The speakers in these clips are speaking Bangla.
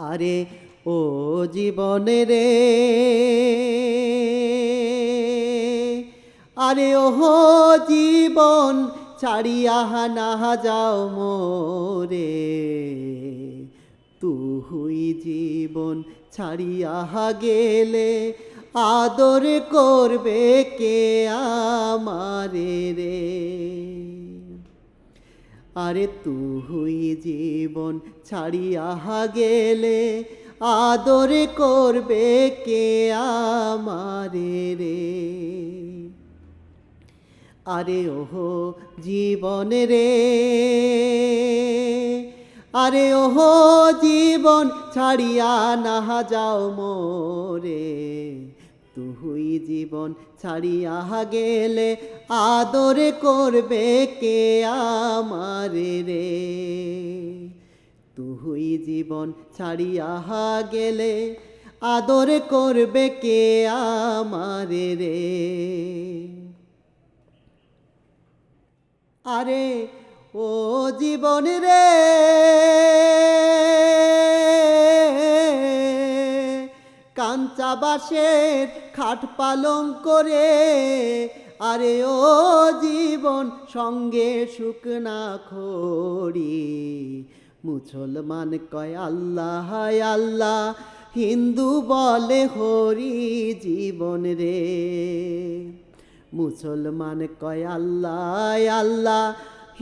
আরে ও জীবনে রে। আরে ওহো জীবন ছাড়িয়া না যাও মোরে। তুই জীবন ছাড়িয়া গেলে আদর করবে কে আমারে রে? আরে তুই জীবন ছাড়িয়া গেলে আদর করবে কে আমারে রে? আরে ওহো জীবন রে, আরে ওহো জীবন ছাড়িয়া না যাও মোরে। তুই জীবন ছাড়িয়া গেলে আদর করবে কে আমারে রে? তুই জীবন ছাড়িয়া গেলে আদর করবে কে আমারে রে? আরে ও জীবন রে! কাঞ্চা বাসের খাট পালং করে, আরে ও জীবন সঙ্গে শুকনা খড়ি। মুসলমান কয়, আল্লাহ আল্লাহ, হিন্দু বলে হরি জীবন রে। মুসলমান কয়, আল্লাহ আল্লাহ,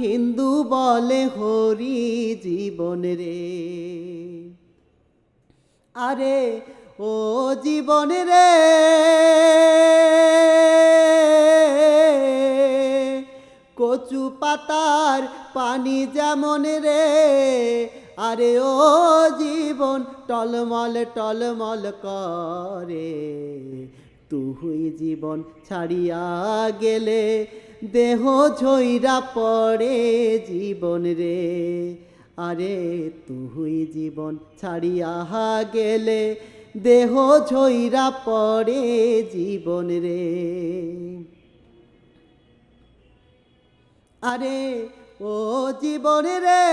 হিন্দু বলে হরি জীবন রে। আরে ও জীবন রে। কচু পাতার পানি যেমন রে, আরে ও জীবন টলমল টলমল করে। তুই জীবন ছাড়িয়া গেলে দেহ ঝইরা পড়ে জীবন রে। আরে তুই জীবন ছাড়িয়া গেলে দেহ ঝইরা পড়ে জীবন রে। আরে ও জীবন রে,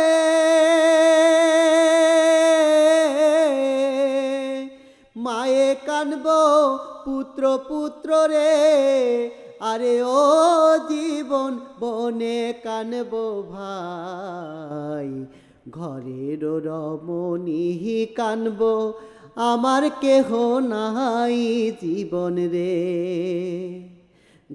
মায়ে কানব পুত্র পুত্র রে। আরে ও জীবন বনে কানব ভাই, ঘরের রমণী কানব। আমার কেহ নাই জীবন রে।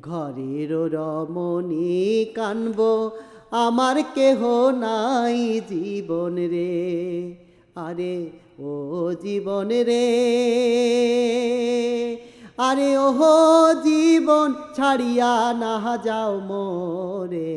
ঘরের রমণী কানব, আমার কেহ নাই জীবন রে। আরে ও জীবন রে, আরে ওহো জীবন ছাড়িয়া না যাও মোরে।